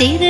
திரு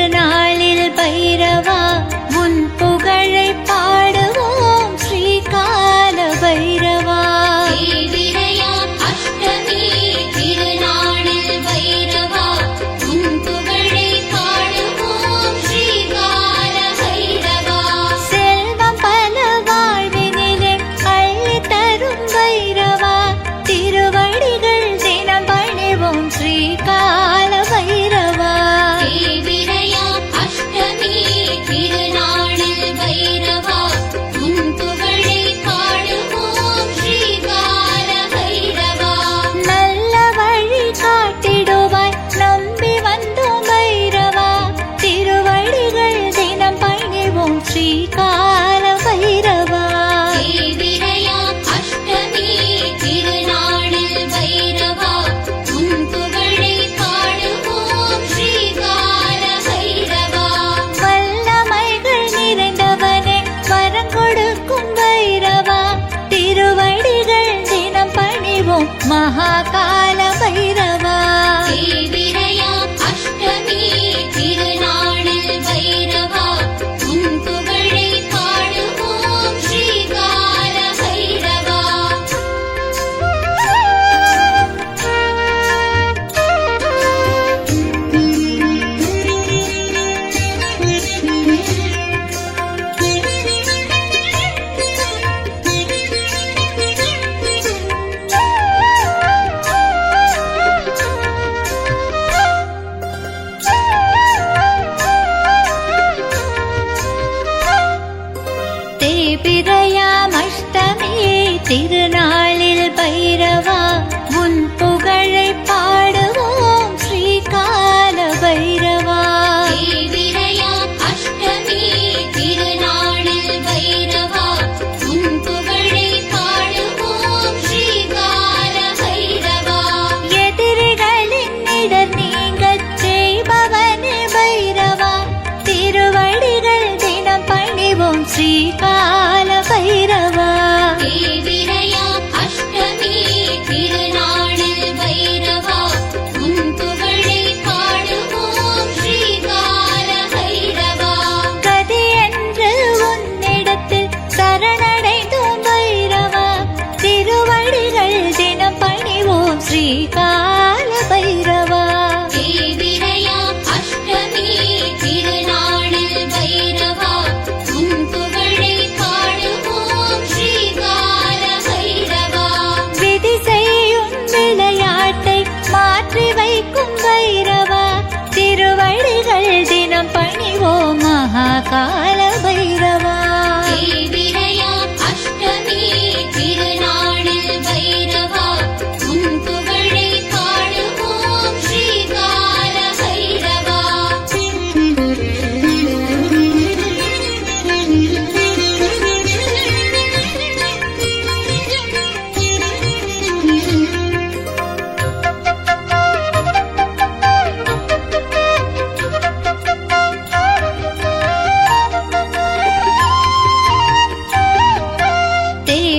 মহাকাল கால பைரவா தேவிரையாம் அஷ்டமி திருநாளில் பைரவா? உன் புகழை பாடுவோம் ஸ்ரீகால பைரவா.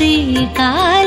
শ্রীকার